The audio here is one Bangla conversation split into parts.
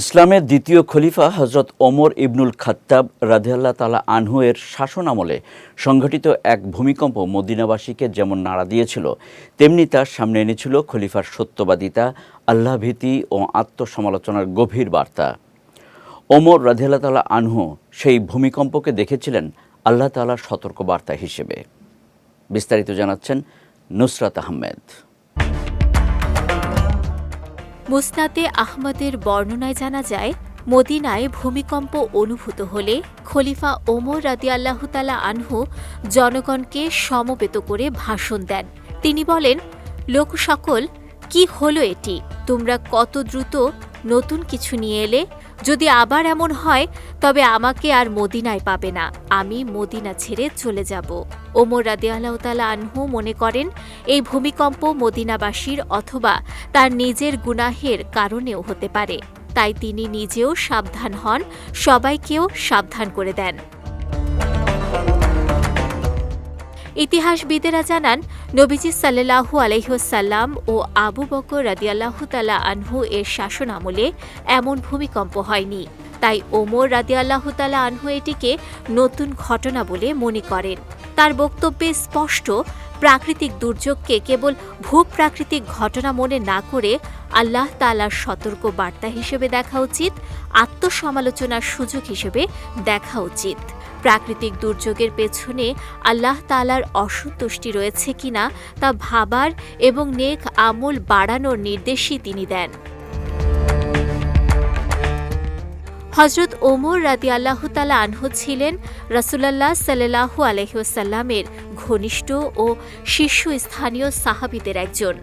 ইসলামের দ্বিতীয় খলিফা হজরত ওমর ইবনুল খাত্তাব রাধিয়াল্লাহ তালা আনহু এর শাসন আমলে সংঘটিত এক ভূমিকম্প মদিনাবাসীকে যেমন নাড়া দিয়েছিল, তেমনি তার সামনে এনেছিল খলিফার সত্যবাদিতা আল্লাভীতি ও আত্মসমালোচনার গভীর বার্তা। ওমর রাধিয়াল্লাহ তালা আনহু সেই ভূমিকম্পকে দেখেছিলেন আল্লাহ তালার সতর্ক বার্তা হিসেবে। বিস্তারিত জানাচ্ছেন নুসরাত আহমেদ। মুসনাদে আহমদের বর্ণনায় জানা যায়, মদিনায় ভূমিকম্প অনুভূত হলে খলিফা ওমর রাদি রাদিয়াল্লাহতালা আনহু জনগণকে সমবেত করে ভাষণ দেন। তিনি বলেন লোক সকল কি হলো এটি? তোমরা কত দ্রুত নতুন কিছু নিয়ে এলে? যদি আবার এমন হয়, তবে আমাকে আর মদিনায় পাবে না। আমি মদিনা ছেড়ে চলে যাব। ওমর রাদি রাদিয়াল্লাহতালা আনহু মনে করেন এই ভূমিকম্প মদিনাবাসীর অথবা তার নিজের গুনাহের কারণেও হতে পারে। তাই তিনি নিজেও সাবধান হন, সবাইকেও সাবধান করে দেন। ইতিহাসবিদেরা জানান, নবীজি সাল্লাহু আলহ্লাম ও আবু বকর রাদিয়াল্লাহু তালা আনহু এর শাসন আমলে এমন ভূমিকম্প হয়নি। তাই ওমর রাদিয়াল্লাহু তালা আনহু এটিকে নতুন ঘটনা বলে মনে করেন। তার বক্তব্যে স্পষ্ট প্রাকৃতিক দুর্যোগকে কেবল ভূপ্রাকৃতিক ঘটনা মনে না করে আল্লাহ তালার সতর্ক বার্তা হিসেবে দেখা উচিত, আত্মসমালোচনার সুযোগ হিসেবে দেখা উচিত। প্রাকৃতিক দুর্যোগের পেছনে আল্লাহ তালার অসন্তুষ্টি রয়েছে কিনা তা ভাবার এবং নেক আমল বাড়ানোর নির্দেশই তিনি দেন। হজরত ওমর রাদি আল্লাহতালা আনহু ছিলেন রাসুলাল্লাহ সাল্লাহু আলহ্লামের ঘনিষ্ঠ ও শীর্ষস্থানীয় সাহাবিদের একজন।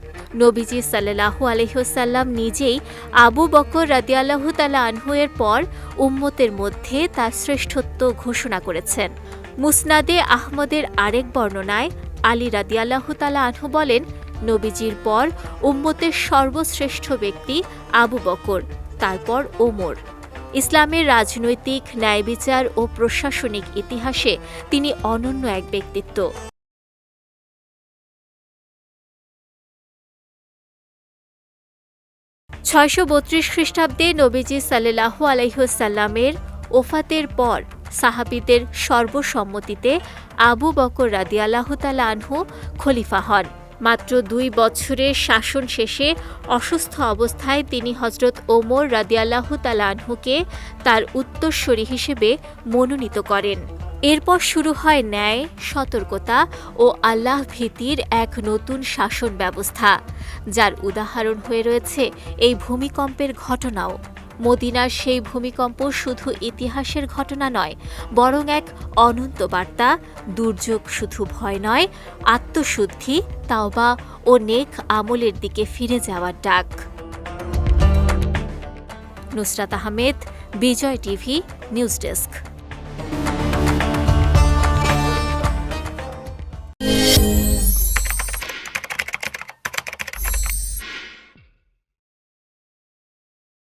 নবীজি সাল্লাহু আলহ্লাম নিজেই আবু বকর রাদি আল্লাহতালা আনহু এর পর উম্মতের মধ্যে তার শ্রেষ্ঠত্ব ঘোষণা করেছেন। মুসনাদে আহমদের আরেক বর্ণনায় আলী রাদি আল্লাহতালা আনহু বলেন, নবীজির পর উম্মতের সর্বশ্রেষ্ঠ ব্যক্তি আবু বকর, তারপর ওমর। ইসলামের রাজনৈতিক ন্যায়বিচার ও প্রশাসনিক ইতিহাসে তিনি অনন্য এক ব্যক্তিত্ব। ছয়শো বত্রিশ খ্রিস্টাব্দে নবীজি সাল্লাহু আলহ্লামের ওফাতের পর সাহাবিদের সর্বসম্মতিতে আবু বকর রাদিয়াল্লাহতালা আনহু খলিফা হন। মাত্র দুই বছরের শাসন শেষে অসুস্থ অবস্থায় তিনি হজরত ওমর রাদিয়াল্লাহ তালানহুকে তার উত্তরস্বরী হিসেবে মনোনীত করেন। এরপর শুরু হয় ন্যায়, সতর্কতা ও আল্লাহ ভীতির এক নতুন শাসন ব্যবস্থা, যার উদাহরণ হয়ে রয়েছে এই ভূমিকম্পের ঘটনাও। মদিনার সেই ভূমিকম্প শুধু ইতিহাসের ঘটনা নয়, বরং এক অনন্ত বার্তা। দুর্যোগ শুধু ভয় নয়, আত্মশুদ্ধি, তাওবা ও নেক আমলের দিকে ফিরে যাওয়ার ডাক। Nusrat Ahmed, Bijoy TV, news desk.